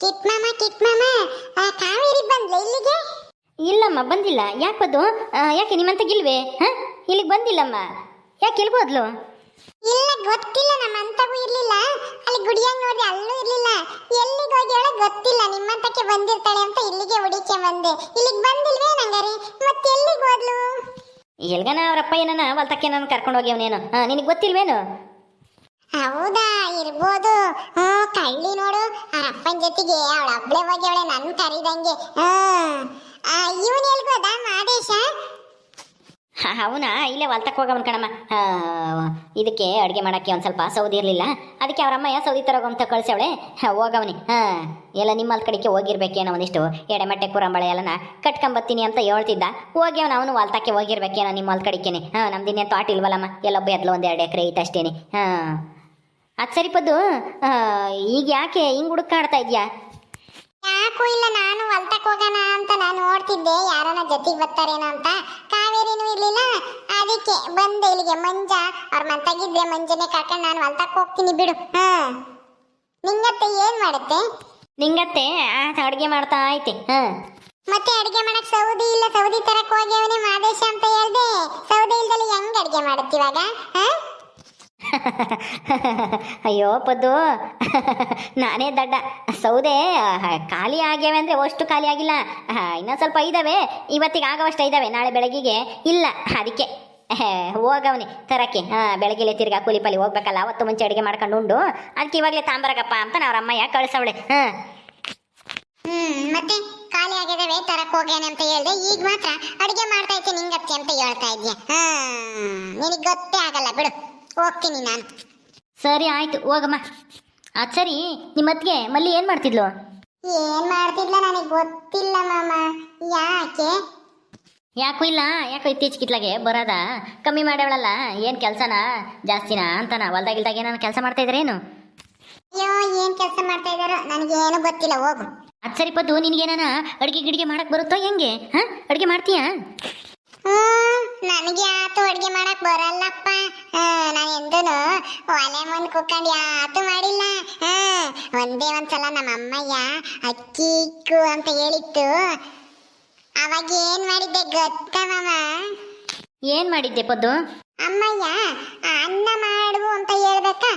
Kit ಮಾಮ kit ಮಾಮ ಆ, ಕಾವೇರಿ ಬಂದ್ಲ ಇಲ್ಲಿಗೆ? ಇಲ್ಲಮ್ಮ ಬಂದಿಲ್ಲ. ಯಾಕೆ ಅದು ಯಾಕೆ ನಿಮ್ಮಂತಗಿಲ್ವೇ ಹಾಂ? ಇಲ್ಲಿಗೆ ಬಂದಿಲ್ಲಮ್ಮ. ಯಾಕೆ ಇಲ್ಬೋದ್ಲು ಇಲ್ಲ ಗೊತ್ತಿಲ್ಲ. ನಮ್ಮ ಅಂತಗೂ ಇರ್ಲಿಲ್ಲ. ಅಲ್ಲಿ ಗುಡಿಯಾಗ ನೋಡಿ ಅಲ್ಲೂ ಇರ್ಲಿಲ್ಲ. ಎಲ್ಲಿಗೆ ಹೋಗ್ಯಾಳ ಗೊತ್ತಿಲ್ಲ. ನಿಮ್ಮಂತಕ್ಕೆ ಬಂದಿರ್ತಾಳೆ ಅಂತ ಇಲ್ಲಿಗೆ ಹುಡಿಕೆ ಬಂದೆ. ಇಲ್ಲಿಗೆ ಬಂದಿಲ್ವೇ ನಂಗಾರಿ? ಮತ್ತೆ ಎಲ್ಲಿಗೆ ಹೋದ್ಲು? ಎಲ್ಗನ ಅವರಪ್ಪ ಏನನ ಹೊಲ್ತಕ್ಕೆ ನಾನು ಕರ್ಕೊಂಡು ಹೋಗ್ಯವನೇನು? ನಿನಗೆ ಗೊತ್ತಿಲ್ವೇನು? ಹೌದಾ, ಇರ್ಬೋದು. ಕಳ್ಳಿ ನೋಡು. ಅಪ್ಪನ ಜೊತೆಗೆ ಅವಳ ಒಬ್ಳೆ ಹೋಗ್ಯವಳೆ ನನ್ ಕರಿದಂಗೆ. ಹ್ಮ್ ಇವನ್ ಮಾದೇಶ? ಅವನ? ಇಲ್ಲೇ ಹೊಲ್ತಕ್ಕೆ ಹೋಗವನ್ ಕಣಮ್ಮ. ಇದಕ್ಕೆ ಅಡುಗೆ ಮಾಡೋಕ್ಕೆ ಒಂದು ಸ್ವಲ್ಪ ಸೌದಿ ಇರಲಿಲ್ಲ. ಅದಕ್ಕೆ ಅವರಮ್ಮ ಯಾ ಸೌದಿ ತರೋಗಂತ ಕಳ್ಸವಳೆ ಹೋಗವನಿ. ಹಾಂ, ಎಲ್ಲ ನಿಮ್ಮ ಕಡೆಗೆ ಹೋಗಿರ್ಬೇಕೇನೋ ಒಂದಿಷ್ಟು ಎಡೆಮಟ್ಟೆ ಕುರಂಬಳೆ ಎಲ್ಲನ ಕಟ್ಕೊಂಬತ್ತೀನಿ ಅಂತ ಹೇಳ್ತಿದ್ದ. ಹೋಗ್ಯವನ ಅವನು ಹೊಲ್ತಕ್ಕೆ ಹೋಗಿರ್ಬೇಕೇನೋ ನಿಮ್ಮ ಹೊಲ್ ಕಡೆಗೇನೆ. ಹಾಂ, ನಮ್ದಿನ್ನೇನು ತೋಟ ಇಲ್ವಲ್ಲಮ್ಮ? ಎಲ್ಲೊಬ್ಬ ಎದ್ಲು ಎರಡು ಎಕರೆ ಐತೆ ಅಷ್ಟೇನೆ. ಹಾಂ. ಅದು ಸರಿ ಪದ್ದು. ಈಗ ಯಾಕೆ ಹಿಂಗೆ ಹುಡುಕಾಡ್ತಾ ಇದೆಯಾ? ಯಾಕೂ ಇಲ್ಲ ನಾನು ಹೊಲ್ತಕ್ ಹೋಗೋಣ ಅಂತ ನಾನು ನೋಡ್ತಿದ್ದೆ. ಯಾರನ್ನ ಜೊತೆಗೆ ಬರ್ತಾರೇನೋ ಅಂತ. ಕಾವೇರಿನೂ ಇರ್ಲಿಲ್ಲ. ಅದಕ್ಕೆ ಬಂದೆ ಇಲ್ಲಿಗೆ. ಮಂಜ ಅವ್ರ ಮಂತಾಗಿದ್ರೆ ಮಂಜನೆ ಕರ್ಕೊಂಡು ನಾನು ಹೊಲ್ತಕ್ ಹೋಗ್ತೀನಿ ಬಿಡು. ಹಾ. ನಿಂಗತ್ತೆ ಏನ್ ಮಾಡುತ್ತೆ? ನಿಂಗತ್ತೆ. ಅಡುಗೆ ಮಾಡ್ತಾ ಐತೆ ಹಾ. ಮತ್ತೆ ಅಡುಗೆ ಮಾಡಕ್ ಸೌದಿ ಇಲ್ಲ? ಸೌದಿ ತರಕ್ ಹೋಗ್ಯವನೇ ಮಾದೇಶ ಅಂತ ಹೇಳ್ದೆ. ಸೌದಿ ಇಲ್ದಲ್ಲಿ ಹೆಂಗ್ ಅಡುಗೆ ಮಾಡುತ್ತಿವಾಗ ಹಾ? ಅಯ್ಯೋ, ಪದ್ದು. ನಾನೇ ದಡ್ಡ. ಸೌದೆ ಖಾಲಿ ಆಗ್ಯಾವೆ ಅಂದರೆ ಅಷ್ಟು ಖಾಲಿ ಆಗಿಲ್ಲ. ಇನ್ನೊಂದು ಸ್ವಲ್ಪ ಇದ್ದಾವೆ ಇವತ್ತಿಗೆ ಆಗೋವಷ್ಟು ಇದ್ದಾವೆ ನಾಳೆ ಬೆಳಗ್ಗೆಗೆ ಇಲ್ಲ. ಅದಕ್ಕೆ ಹೋಗವನಿ, ತರಕ್ಕೆ. ಹಾಂ ಬೆಳಗ್ಗೆ ತಿರ್ಗಾ ಕೂಲಿ ಪಾಲಿ ಹೋಗ್ಬೇಕಲ್ಲ. ಅವತ್ತು ಮುಂಚೆ ಅಡುಗೆ ಮಾಡ್ಕೊಂಡು ಉಂಡು. ಅದಕ್ಕೆ ಇವಾಗಲೇ ತಾಂಬರಗಪ್ಪ ಅಂತ ಅವ್ರ ಅಮ್ಮಯ್ಯ ಕಳ್ಸವಳೆ. ಹಾಂ. ಮತ್ತೆ ಖಾಲಿ ಆಗಿದಾವೆ ತರಕ್ ಹೋಗೇನೆ ಅಂತ ಹೇಳ್ದೆ. ಈಗ ಮಾತ್ರ ಅಡಿಗೆ ಮಾಡ್ತಾ ಇದ್ದೀನಿ ನಿಂಗತ್ತೆ ಅಂತ ಹೇಳ್ತಾ ಇದ್ಯಾ? ಹಾ, ನಿನಗ್ ಗೊತ್ತೇ ಆಗಲ್ಲ, ಬಿಡು. ಹೋಗ್ತೀನಿ ನಾನು. ಸರಿ ಆಯ್ತು ಹೋಗಮ್ಮ. ಅದು ಸರಿ ನಿಮ್ಮತ್ತಿಗೆ ಮಲ್ಲಿ ಏನು ಮಾಡ್ತಿದ್ಲು? ಏನ್ ಮಾಡ್ತಿದ್ಲ ನನಗೆ ಗೊತ್ತಿಲ್ಲ ಮಾಮ. ಯಾಕೆ? ಯಾಕೂ ಇಲ್ಲ ಯಾಕೋ ಇತ್ತೀಚೆಗಿತ್ಲಾಗೆ ಬರೋದ? ಕಮ್ಮಿ ಮಾಡ್ಯಾವಳಲ್ಲ ಏನು ಕೆಲಸನ? ಜಾಸ್ತಿನಾ ಅಂತನ? ಹೊಲ್ದಾಗಿಲ್ದಾಗ ಏನಾನ ಕೆಲಸ ಮಾಡ್ತಾ ಇದ್ರೇನು ಅಯ್ಯೋ ಏನ್ ಕೆಲಸ ಮಾಡ್ತಾ ಇದಾರೋ ನನಗೇನು ಗೊತ್ತಿಲ್ಲ ಹೋಗು. ಅದು ಸರಿ ಪದ್ದು ಏನಾನ ಅಡುಗೆ ಗಿಡಿಗೆ ಮಾಡಕ್ ಬರುತ್ತೋ ಹೆಂಗೆ? ಹಾಂ? ಅಡುಗೆ ಮಾಡ್ತೀಯಾ? ಹ್ಮ್ ನನಗೆ ಯಾತು ಅಡುಗೆ ಮಾಡಕ್ ಬರಲ್ಲಪ್ಪ. ನಾನು ಎಂದೂ ಒಲೆ ಮುಂದೆ ಕುತ್ಕೊಂಡು ಯಾತು ಮಾಡಿಲ್ಲ. ಹಾ, ಒಂದೇ ಒಂದ್ಸಲ ನಮ್ಮ ಅಮ್ಮಯ್ಯ ಅಕ್ಕಿ ಇಕ್ಕು ಅಂತ ಹೇಳಿತ್ತು. ಅವಾಗ ಏನ್ ಮಾಡಿದ್ದೆ ಗೊತ್ತ ಮಾಮ? ಏನ್ ಮಾಡಿದ್ದೆ ಪದ್ದು? ಅಮ್ಮಯ್ಯ ಅನ್ನ ಮಾಡು ಅಂತ ಹೇಳ್ಬೇಕಾ?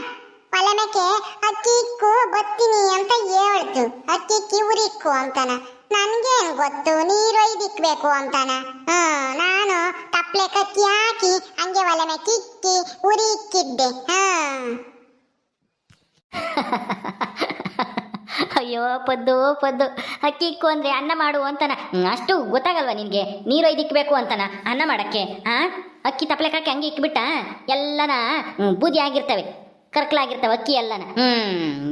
ಒಲೆ ಮೇಕೆ ಅಕ್ಕಿ ಇಕ್ಕು ಬತ್ತೀನಿ ಅಂತ ಹೇಳ್ತು. ಅಕ್ಕಿ ಇಕ್ಕಿ ಉರಿಕ್ಕು ಅಂತಾನ. ನನ್ಗೇನ್ ಗೊತ್ತು? ನೀರು ಒಯ್ದಿಕ್ಬೇಕು ಅಂತಾನ. ಹ್ಮ್ ನಾನು ತಪ್ಲೆ ಕಕ್ಕಿ ಹಾಕಿ ಹಂಗೆ ಕಿಕ್ಕಿ ಉರಿ ಹಾ. ಅಯ್ಯೋ ಪದ್ದು ಪದ್ದು. ಅಕ್ಕಿ ಇಕ್ಕು ಅಂದರೆ ಅನ್ನ ಮಾಡು ಅಂತಾನ. ಅಷ್ಟು ಗೊತ್ತಾಗಲ್ವಾ ನಿನಗೆ? ನೀರು ಇದಿಕ್ಬೇಕು ಅಂತಾನ ಅನ್ನ ಮಾಡಕ್ಕೆ ಹಾಂ ಅಕ್ಕಿ ತಪ್ಲೆಕಾಕಿ ಹಂಗೆ ಇಕ್ಬಿಟ್ಟ ಎಲ್ಲನ ಹ್ಮ್, ಬೂದಿ ಆಗಿರ್ತವೆ ಕರ್ಕಲಾಗಿರ್ತವೆ ಅಕ್ಕಿ ಎಲ್ಲನ. ಹ್ಞೂ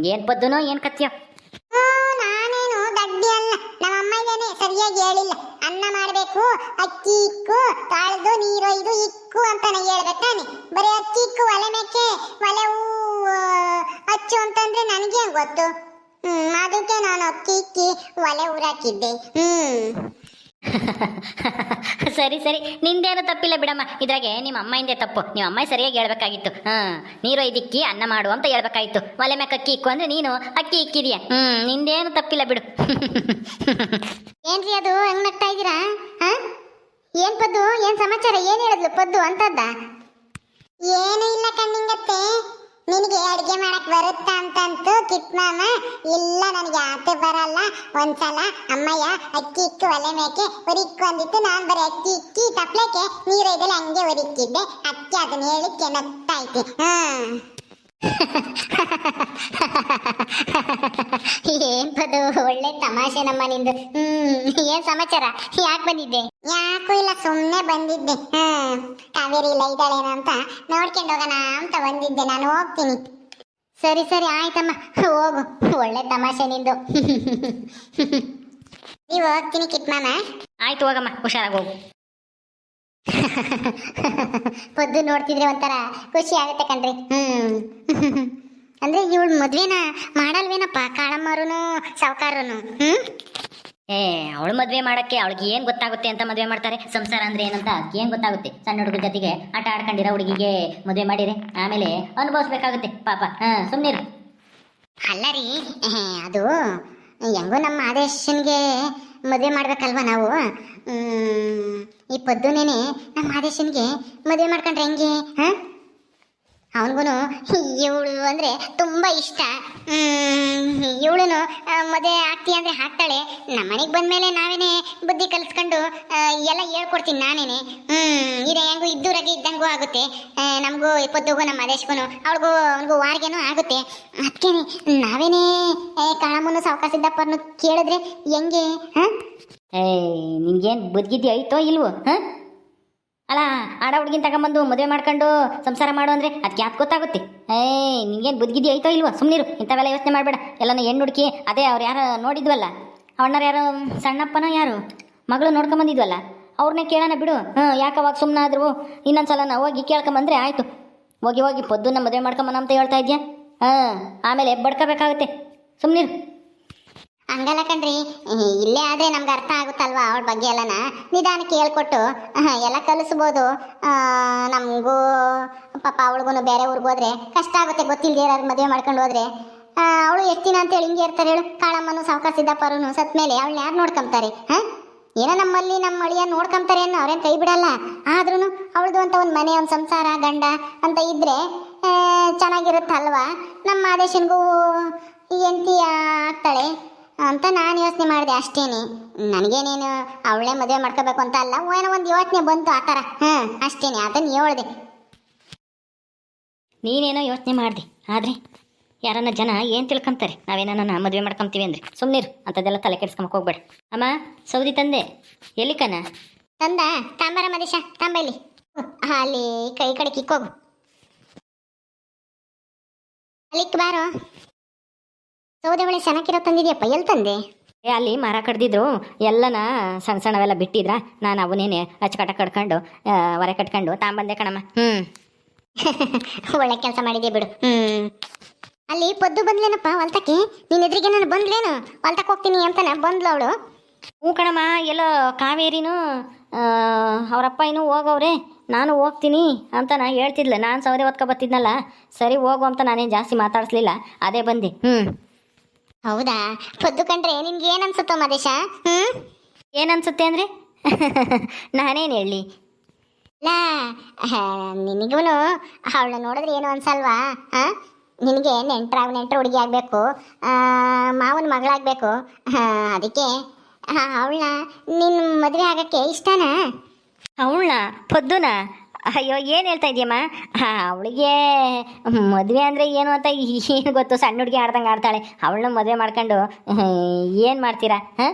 ಏನು ಪದ್ದುನೋ ಏನು ಕತ್ಯೋ ನಮ್ಮ ಸರಿಯಾಗಿ ಹೇಳಿಲ್ಲ. ಅನ್ನ ಮಾಡಬೇಕು, ಅಕ್ಕಿ ಇಕ್ಕು, ತಾಳ್ದು ನೀರೊಯ್ದು ಇಕ್ಕು ಅಂತಾನೆ ಹೇಳ್ಬೇಕಾನೆ ಬರೀ ಅಕ್ಕಿ ಇಕ್ಕು, ಒಲೆ ಮೇಕೆ, ಒಲೆ ಹೂ ಹಚ್ಚು ಅಂತಂದ್ರೆ ನನಗೆ ಗೊತ್ತು? ಹ್ಮ್, ಅದಕ್ಕೆ ನಾನು ಅಕ್ಕಿ ಇಕ್ಕಿ, ಒಲೆ ಊರಾಕಿದ್ದೆ. ಹ್ಮ್. ಸರಿ ಸರಿ. ನಿಂದೇನು ತಪ್ಪಿಲ್ಲ ಬಿಡಮ್ಮ. ಇದ್ರಾಗೆ ನಿಮ್ಮ ಅಮ್ಮಯಿಂದೇ ತಪ್ಪು. ನಿಮ್ಮ ಅಮ್ಮ ಸರಿಯಾಗಿ ಹೇಳ್ಬೇಕಾಗಿತ್ತು. ಹಾಂ ನೀರು ಇದಕ್ಕಿ ಅನ್ನ ಮಾಡು ಅಂತ ಹೇಳ್ಬೇಕಾಗಿತ್ತು. ಒಲೆ ಮ್ಯಾಕ್ ಅಕ್ಕಿ ಇಕ್ಕು ಅಂದ್ರೆ ನೀನು ಅಕ್ಕಿ ಇಕ್ಕಿದೀಯ. ಹ್ಞೂ ನಿಂದೇನು ತಪ್ಪಿಲ್ಲ ಬಿಡು. ಏನ್ರಿ ಅದು? ಹೆಂಗ್ ನಗ್ತಾ ಇದ್ದೀರಾ? ಹಾಂ? ಏನ್ ಪದ್ದು? ಏನ್ ಸಮಾಚಾರ? ಏನ್ ಹೇಳಿದ್ಲು ಪದ್ದು ಅಂತದ್ದ? ಏನೂ ಇಲ್ಲ ಕಣ್ಣಿಂಗತ್ತೆ ನಿನಗೆ ಅಡುಗೆ ಮಾಡಕ್ ಬರುತ್ತಾ ಅಂತಂತು ಕಿಟ್ ಮಾಮ, ಇಲ್ಲ ನನಗೆ ಆತು ಬರಲ್ಲ. ಒಂದ್ಸಲ ಅಮ್ಮಯ್ಯ ಅಕ್ಕಿ ಇಕ್ಕು ಒಲೆ ಮೇಕೆ ಒರಿಕ್ಕು ಅಂದಿತ್ತು. ನಾನು ಬರೀ ಅಕ್ಕಿ ಇಕ್ಕಿ ತಪ್ಲೆಕೆ ನೀರು ಇದ್ದಲ್ಲಿ ಹಂಗೆ ಒರಿಕ್ಕಿದ್ದೆ. ಅಕ್ಕಿ ಅದನ್ನ ಹೇಳಿ ನಗ್ತಾ ಐತಿ ಹಾ. ಏನ್ ಪದು ಒಳ್ಳೆ ತಮಾಷೆ ನಮ್ಮ ನಿಂದು. ಹ್ಮ್ ಏನ್ ಸಮಾಚಾರ? ಯಾಕೆ ಬಂದಿದ್ದೆ? ಯಾಕೂ ಇಲ್ಲ ಸುಮ್ಮನೆ ಬಂದಿದ್ದೆ. ಹ್ಮ್ ಕಾವೇರಿ ಇಲ್ಲ ಇದ್ದಾಳೇನೋ ಅಂತ ನೋಡ್ಕೊಂಡು ಹೋಗೋಣ ಅಂತ ಬಂದಿದ್ದೆ. ನಾನು ಹೋಗ್ತೀನಿ. ಸರಿ ಸರಿ ಆಯ್ತಮ್ಮ. ಹೋಗು. ಒಳ್ಳೆ ತಮಾಷೆ ನಿಂದು. ನೀವು ಹೋಗ್ತೀನಿ ಕಿಟ್ ಮಾಮ ಆಯ್ತು ಹೋಗಮ್ಮ. ಹುಷಾರಾಗಿ ಹೋಗು. ಪೊದ್ದು ನೋಡ್ತಿದ್ರೆ ಒಂಥರ ಖುಷಿ ಆಗುತ್ತೆ ಕಣ್ರಿ. ಹ್ಮ್. ಅಂದ್ರೆ ಇವಳು ಮದ್ವೆನ ಮಾಡಲ್ವೇನಪ್ಪ? ಕಾಳಮ್ಮರುನು ಸಾವುಕಾರನು? ಹ್ಮ್? ಏ ಅವಳು ಮದುವೆ ಮಾಡಕ್ಕೆ ಅವಳಿಗೆ ಏನು ಗೊತ್ತಾಗುತ್ತೆ ಅಂತ ಮದುವೆ ಮಾಡ್ತಾರೆ? ಸಂಸಾರ ಅಂದ್ರೆ ಏನಂತ ಏನು ಗೊತ್ತಾಗುತ್ತೆ? ಸಣ್ಣ ಹುಡುಗರ ಜೊತೆಗೆ ಆಟ ಆಡ್ಕೊಂಡಿರೋ ಹುಡುಗಿಗೆ ಮದುವೆ ಮಾಡಿರಿ ಆಮೇಲೆ ಅನುಭವಿಸ್ಬೇಕಾಗುತ್ತೆ ಪಾಪ. ಹಾಂ ಸುಮ್ನಿರು. ಅಲ್ಲ ರೀ ಅದು ಹೆಂಗೋ ನಮ್ಮ ಆದೇಶನ್ಗೆ ಮದುವೆ ಮಾಡ್ಬೇಕಲ್ವ ನಾವು? ಈ ಪದ್ದುನೇನೆ ನಮ್ಮ ಆದೇಶನ್ಗೆ ಮದುವೆ ಮಾಡ್ಕೊಂಡ್ರೆ ಹೆಂಗೆ ಹಾಂ? ಅವನಿಗೂ ಇವಳು ಅಂದರೆ ತುಂಬ ಇಷ್ಟ. ಇವಳು ಮದುವೆ ಆಗ್ತೀಯ ಅಂದರೆ ಹಾಕ್ತಾಳೆ ನಮ್ಮ ಮನೆಗೆ ಬಂದಮೇಲೆ ನಾವೇನೇ ಬುದ್ಧಿ ಕಲಿಸ್ಕೊಂಡು ಎಲ್ಲ ಹೇಳ್ಕೊಡ್ತೀನಿ ನಾನೇನೆ. ಇದೆ ಹೆಂಗೂ ಇದ್ದೂರಾಗೆ ಇದ್ದಂಗೂ ಆಗುತ್ತೆ. ನಮಗೂ ಪದ್ದುಗೂ ನಮ್ಮ ಮದೇಶ್ಗೂ ಅವಳಿಗೂ, ಅವನಿಗೂ ವಾರ್ಗೆನೂ ಆಗುತ್ತೆ. ಅದಕ್ಕೆ ನಾವೇನೇ ಸಾವಕಾಶ ಇದ್ದಪ್ಪನ್ನು ಕೇಳಿದ್ರೆ ಹೆಂಗೆ, ಹಾಂ? ಏಯ್, ನಿನ್ಗೇನು ಐತೋ ಇಲ್ವೋ, ಹಾಂ? ಆಡ ಹುಡುಗಿನ ತಗೊಂಬಂದು ಮದುವೆ ಮಾಡ್ಕೊಂಡು ಸಂಸಾರ ಮಾಡು ಅಂದರೆ ಅದಕ್ಕೆ ಯಾಕೆ ಗೊತ್ತಾಗುತ್ತೆ. ಏಯ್ ನಿನ್ಗೇನು ಬದುಕಿದ್ಯೋ ಐತೋ ಇಲ್ವೋ? ಸುಮ್ಮನಿರು ಇಂಥವೆಲ್ಲ ಯೋಚನೆ ಮಾಡಬೇಡ. ಎಲ್ಲನೂ ಹೆಣ್ಣು ಹುಡುಕಿ, ಅದೇ ಅವ್ರು ಯಾರು ನೋಡಿದ್ವಲ್ಲ? ಅವಣ್ಣರು ಯಾರು ಸಣ್ಣಪ್ಪನ ಯಾರು? ಮಗಳು ನೋಡ್ಕೊಂಬಂದಿದ್ವಲ್ಲ? ಅವ್ರನ್ನೇ ಕೇಳೋಣ ಬಿಡು. ಹಾಂ ಯಾಕೆ ಅವಾಗ ಸುಮ್ಮನೆ ಇನ್ನೊಂದು ಸಲ ನಾವು ಹೋಗಿ ಕೇಳ್ಕೊಂಬಂದ್ರೆ ಆಯಿತು. ಹೋಗಿ ಹೋಗಿ ಪೊದ್ದುನ ಮದುವೆ ಮಾಡ್ಕೊಂಬನ ಅಂತ ಹೇಳ್ತಾ ಇದೆಯಾ? ಹಾಂ ಆಮೇಲೆ ಬಡ್ಕೋಬೇಕಾಗುತ್ತೆ ಸುಮ್ಮನಿರು ಹಂಗಲ್ಲ ಕಣ್ರಿ. ಇಲ್ಲೇ ಆದ್ರೆ ನಮ್ಗೆ ಅರ್ಥ ಆಗುತ್ತಲ್ವಾ ಅವಳ ಬಗ್ಗೆ ಎಲ್ಲನ? ನಿಧಾನಕ್ಕೆ ಹೇಳ್ಕೊಟ್ಟು ಎಲ್ಲ ಕಲಿಸ್ಬೋದು. ನಮಗೂ ಪಾಪ ಅವಳಿಗೂ ಬೇರೆ ಊರಿಗೆ ಹೋದ್ರೆ ಕಷ್ಟ ಆಗುತ್ತೆ ಗೊತ್ತಿಲ್ಲದೆ ಮದುವೆ ಮಾಡ್ಕೊಂಡು ಹೋದ್ರೆ. ಅವಳು ಎಷ್ಟು ದಿನ ಅಂತೇಳಿ ಹಿಂಗೆ ಇರ್ತಾರೆ ಹೇಳು. ಕಾಳಮ್ಮನು ಸಾವುಕಾರ ಸಿದ್ದಪ್ಪರು ಸತ್ ಮೇಲೆ ಅವಳನ್ನ ಯಾರು ನೋಡ್ಕೊಂತಾರೆ ಹಾಂ? ಏನೋ ನಮ್ಮಲ್ಲಿ ನಮ್ಮ ಅಳಿಯ ನೋಡ್ಕೊಂತಾರೆ ಅನ್ನೋ ಅವ್ರೇನು ಕೈ ಬಿಡಲ್ಲ. ಆದ್ರೂ ಅವಳದು ಅಂತ ಒಂದು ಮನೆ ಒಂದು ಸಂಸಾರ ಗಂಡ ಅಂತ ಇದ್ರೆ ಆ, ಚೆನ್ನಾಗಿರುತ್ತಲ್ವಾ? ನಮ್ಮ ಆದೇಶನಿಗೂ ಎಂತಿ ಆಗ್ತಾಳೆ. ಅಂತ ನಾನು ಯೋಚನೆ ಮಾಡಿದೆ ಅಷ್ಟೇನೆ. ನನಗೇನೇನು ಅವಳೇ ಮದುವೆ ಮಾಡ್ಕೋಬೇಕು ಅಂತ ಅಲ್ಲ ಏನೋ ಒಂದು ಯೋಚನೆ ಬಂತು ಆ ಥರ ಹಾಂ ಅಷ್ಟೇನೆ ಅದನ್ನು ಹೇಳ್ದೆ ನೀನೇನೋ ಯೋಚನೆ ಮಾಡಿದೆ ಆದರೆ ಯಾರನ್ನ ಜನ ಏನು ತಿಳ್ಕೊಂತಾರೆ? ನಾವೇನ ಮದುವೆ ಮಾಡ್ಕೊಂತೀವಿ ಅಂದರೆ. ಸುಮ್ಮನಿರು ಅಂಥದ್ದೆಲ್ಲ ತಲೆ ಕೆಡಿಸ್ಕೊಂಬಕ್ಕೆ ಹೋಗ್ಬೇಡ. ಅಮ್ಮ ಸೌದಿ ತಂದೆ ಎಲ್ಲಿ ಕನ ತಂದ ತಾಂಬಾರ ಮದೇಶ ತಾಂಬೈಲಿ ಇಲ್ಲಿ. ಹಾ, ಅಲ್ಲಿ ಕೈ ಕಡೆ ಕಿಕ್ಕೋಗು ಅಲ್ಲಿಕ್ ಬಾರೋ. ಸೌದೆ ಒಳ್ಳೆ ಚೆನ್ನಾಗಿರೋ ತಂದಿದ್ಯಪ್ಪ ಎಲ್ಲಿ ತಂದೆ? ಏ ಅಲ್ಲಿ ಮರ ಕಡ್ದಿದ್ರು ಎಲ್ಲನ ಸಣ್ಣ ಸಣ್ಣವೆಲ್ಲ ಬಿಟ್ಟಿದ್ರ ನಾನು ಅವನೇನೆ ಅಚ್ಚಕಟ ಕಟ್ಕೊಂಡು ಹೊರ ಕಟ್ಕೊಂಡು ತಾಂಬಂದೆ ಕಣಮ್ಮ. ಹ್ಞೂ ಒಳ್ಳೆ ಕೆಲಸ ಮಾಡಿದೆ ಬಿಡು. ಹ್ಞೂ ಅಲ್ಲಿ ಪದ್ದು ಬಂದ್ಲೇನಪ್ಪ ಹೊಲ್ತಕ್ಕೆ? ನೀನು ಎದುರಿಗೆ ನಾನು ಬಂದ್ಲೇನು? ಹೊಲ್ತಕ್ಕೆ ಹೋಗ್ತೀನಿ ಅಂತಾನೆ ಬಂದ್ಲು ಅವಳು. ಹ್ಞೂ ಕಣಮ್ಮ ಎಲ್ಲೋ ಕಾವೇರಿನೂ ಅವರಪ್ಪ ಇನ್ನೂ ಹೋಗವ್ರೆ ನಾನು ಹೋಗ್ತೀನಿ ಅಂತ ನಾ ಹೇಳ್ತಿದ್ಲ. ನಾನು ಸೌದೆ ಹೊತ್ಕೊ ಬರ್ತಿದ್ನಲ್ಲ ಸರಿ ಹೋಗು ಅಂತ ನಾನೇನು ಜಾಸ್ತಿ ಮಾತಾಡಿಸ್ಲಿಲ್ಲ ಅದೇ ಬಂದೆ. ಹ್ಞೂ ಹೌದಾ? ಪದ್ದು ಕಂಡ್ರೆ ನಿನ್ಗೆ ಏನ್ ಅನ್ಸುತ್ತೋ ಮದೇಶ? ಹ್ಮ್? ಏನನ್ಸುತ್ತೆ ಅಂದ್ರೆ? ನಾನೇನು ಹೇಳಿ ಲಾ ನಿನಗೂ ಅವಳನ್ನ ನೋಡಿದ್ರೆ ಏನು ಅನ್ಸಲ್ವಾ? ನಿನಗೆ ನೆಂಟ್ರಾಗ ನೆಂಟ್ರ ಹುಡುಗಿ ಆಗಬೇಕು ಮಾವನ ಮಗಳಾಗಬೇಕು. ಅದಕ್ಕೆ ಅವಳನ್ನ ನಿನ್ನ ಮದುವೆ ಆಗಕ್ಕೆ ಇಷ್ಟನಾ? ಅವಳನ್ನ ಪೊದ್ದುನ? ಅಯ್ಯೋ, ಏನು ಹೇಳ್ತಾ ಇದೀಯಮ್ಮ ಅವಳಿಗೆ ಮದುವೆ ಅಂದರೆ ಏನು ಅಂತ ಏನು ಗೊತ್ತು? ಸಣ್ಣ ಹುಡುಗಿ ಆಡ್ದಂಗೆ ಆಡ್ತಾಳೆ. ಅವಳನ್ನ ಮದುವೆ ಮಾಡ್ಕೊಂಡು ಏನು ಮಾಡ್ತೀರಾ? ಹಾಂ?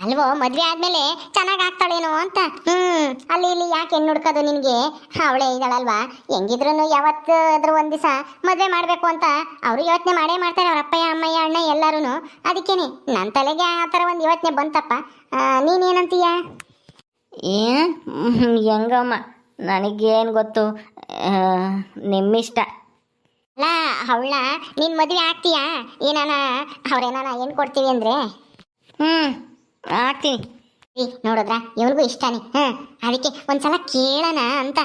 ಅಲ್ವೋ, ಮದ್ವೆ ಆದ್ಮೇಲೆ ಚೆನ್ನಾಗಿ ಆಗ್ತಾಳೇನೋ ಅಂತ? ಹ್ಮ್, ಅಲ್ಲಿ ಇಲ್ಲಿ ಯಾಕೆ ಹೆಣ್ಣು ಹುಡ್ಕೋದು ನಿನಗೆ? ಅವಳೇ ಇದ್ದಾಳಲ್ವಾ? ಹೆಂಗಿದ್ರು ಯಾವತ್ತಾದ್ರೂ ಒಂದ್ ದಿವಸ ಮದ್ವೆ ಮಾಡ್ಬೇಕು ಅಂತ ಅವರು ಯೋಚನೆ ಮಾಡೇ ಮಾಡ್ತಾರೆ, ಅವ್ರ ಅಪ್ಪಯ್ಯ, ಅಮ್ಮಯ್ಯ, ಅಣ್ಣ ಎಲ್ಲಾರು ಅದಕ್ಕೇನೆ ನನ್ನ ತಲೆಗೆ ಆ ಥರ ಒಂದು ಯೋಚನೆ ಬಂತಪ್ಪ. ನೀನೇನಂತೀಯ ಏ ಹೆಂಗಮ್ಮ? ನನಗೇನು ಗೊತ್ತು? ನಿಮ್ಮಿಷ್ಟ. ಅಲ್ಲ ಅವಳ ನೀನ್ ಮದುವೆ ಆಗ್ತೀಯಾ? ಏನಾನ ಅವ್ರೇನಾನ ಏನು ಕೊಡ್ತೀವಿ ಅಂದ್ರೆ? ಹ್ಞೂ ಆಗ್ತೀನಿ. ಏ ನೋಡಿದ್ರ? ಇವನಿಗೂ ಇಷ್ಟನೇ? ಹ್ಞೂ ಅದಕ್ಕೆ ಒಂದ್ಸಲ ಕೇಳೋಣ ಅಂತ.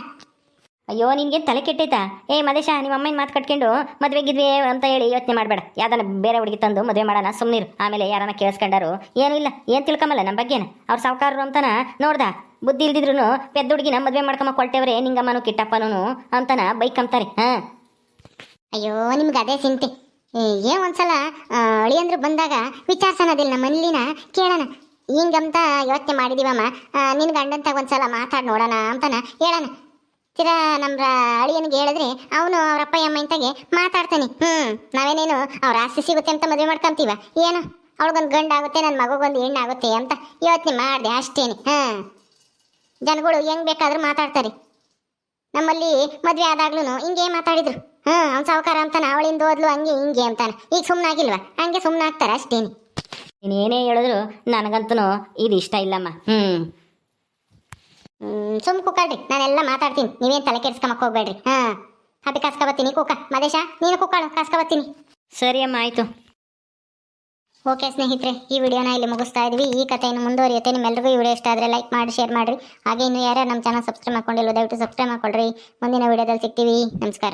ಅಯ್ಯೋ ನಿನ್ಗೆ ತಲೆ ಕೆಟ್ಟೈತಾ? ಏ ಮದೇಶ ನಿಮ್ಮ ಅಮ್ಮನ ಮಾತು ಕಟ್ಕೊಂಡು ಮದುವೆ ಗಿದ್ವೆ ಅಂತ ಹೇಳಿ ಯೋಚನೆ ಮಾಡಬೇಡ. ಯಾವ್ದಾನ ಬೇರೆ ಹುಡುಗಿ ತಂದು ಮದುವೆ ಮಾಡೋಣ ಸುಮ್ಮನಿರು ಆಮೇಲೆ ಯಾರನ್ನ ಕೇಳಿಸ್ಕೊಂಡಾರು ಏನೂ ಇಲ್ಲ ಏನು ತಿಳ್ಕೊಂಬಲ್ಲ ನಮ್ಮ ಬಗ್ಗೆನ? ಅವ್ರು ಸಾವುಕಾರರು ಅಂತನ ನೋಡ್ದ ಬುದ್ಧಿ ಇಲ್ದಿದ್ರು ಪೆದ್ದ ಹುಡುಗಿನ ಮದುವೆ ಮಾಡ್ಕೊಂಬ ಕೊಳ್ತೇವ್ರೆ ನಿಂಗಮ್ಮನು ಕಿಟ್ಟಪ್ಪನೂ ಅಂತನ ಬೈಕಂತಾರೆ ಹಾಂ. ಅಯ್ಯೋ ನಿಮ್ಗೆ ಅದೇ ಚಿಂತೆ ಏ, ಒಂದ್ಸಲ ಅಳಿಯಂದ್ರು ಬಂದಾಗ ವಿಚಾರಿಸೋಣದಿಲ್ಲ ನಮ್ಮ ಮನೇಲಿನ ಕೇಳೋಣ. ಹಿಂಗಂತ ಯೋಚನೆ ಮಾಡಿದೀವಮ್ಮ. ನಿನ್ನ ನಿನ್ ಗಂಡಂತಾಗ ಒಂದ್ಸಲ ಮಾತಾಡಿ ನೋಡೋಣ ಅಂತನ ಹೇಳೋಣ. ತಿರಾ ನಮ್ಮ ಅಳಿಯನಿಗೆ ಹೇಳಿದ್ರೆ ಅವನು ಅವ್ರ ಅಪ್ಪ ಅಮ್ಮ ಇಂತಾಗೆ ಮಾತಾಡ್ತಾನೆ. ಹ್ಮ್, ನಾವೇನೇನು ಅವ್ರ ಆಸೆ ಸಿಗುತ್ತೆ ಅಂತ ಮದುವೆ ಮಾಡ್ಕೊಂತೀವ? ಏನು? ಅವಳಿಗೊಂದು ಗಂಡ ಆಗುತ್ತೆ ನನ್ನ ಮಗಗೊಂದು ಹೆಣ್ಣು ಆಗುತ್ತೆ ಅಂತ ಯೋಚನೆ ಮಾಡಿದೆ ಅಷ್ಟೇನೆ. ಹಾಂ. ಜನಗಳು ಹೆಂಗ್ ಬೇಕಾದ್ರೂ ಮಾತಾಡ್ತಾರೆ. ನಮ್ಮಲ್ಲಿ ಮದ್ವೆ ಆದಾಗ್ಲೂ ಹಿಂಗೆ ಮಾತಾಡಿದ್ರು. ಹ್ಮ್, ಅವ್ನ ಸಾವುಕಾರ ಅಂತಾನ, ಅವಳಿಂದ ಓದ್ಲು, ಹಂಗೆ ಹಿಂಗೆ ಅಂತಾನೆ. ಈಗ ಸುಮ್ಮನಾಗಿಲ್ವಾ ಹಂಗೆ ಸುಮ್ಮನಾಗ್ತಾರೆ ಅಷ್ಟೇನೆ. ನೀನೇನೇ ಹೇಳಿದ್ರು ನನಗಂತೂ ಇದು ಇಷ್ಟ ಇಲ್ಲಮ್ಮ. ಹ್ಞೂ ಹ್ಮ್. ಸುಮ್ ಕುಕಾಡ್ರಿ. ನಾನೆಲ್ಲ ಮಾತಾಡ್ತೀನಿ. ನೀವೇನ್ ತಲೆ ಕೆಡ್ಸ್ಕೊಂಬಕ್ ಹೋಗ್ಬೇಡ್ರಿ. ಹಾ. ಹಬ್ಬಿ ಕಾಸ್ಕೊಬತ್ತೀನಿ ಕೂಕ. ಮದೇಶ ನೀನು ಕುಕ್ಕಳು ಕಾಸ್ಕೊಬತ್ತೀನಿ ಸರಿ ಅಮ್ಮ ಆಯಿತು. ಓಕೆ ಸ್ನೇಹಿತರೆ ಈ ವಿಡಿಯೋನ ಇಲ್ಲಿ ಮುಗಿಸ್ತಾ ಇದೀವಿ. ಈ ಕಥೆಯನ್ನು ಮುಂದುವರಿಯುತ್ತೆ. ನಿಮ್ಮೆಲ್ಲರಿಗೂ ಈ ವಿಡಿಯೋ ಇಷ್ಟ ಆದರೆ ಲೈಕ್ ಮಾಡಿ ಶೇರ್ ಮಾಡಿರಿ. ಹಾಗೆ ಇನ್ನು ಯಾರ್ಯಾರು ನಮ್ಮ ಚಾನಲ್ ಸಬ್ಸ್ಕ್ರೈಬ್ ಮಾಡ್ಕೊಂಡಿಲ್ಲ ದಯವಿಟ್ಟು ಸಬ್ಸ್ಕ್ರೈಬ್ ಮಾಡ್ಕೊಳ್ರಿ. ಮುಂದಿನ ವಿಡಿಯೋದಲ್ಲಿ ಸಿಗ್ತೀವಿ. ನಮಸ್ಕಾರ.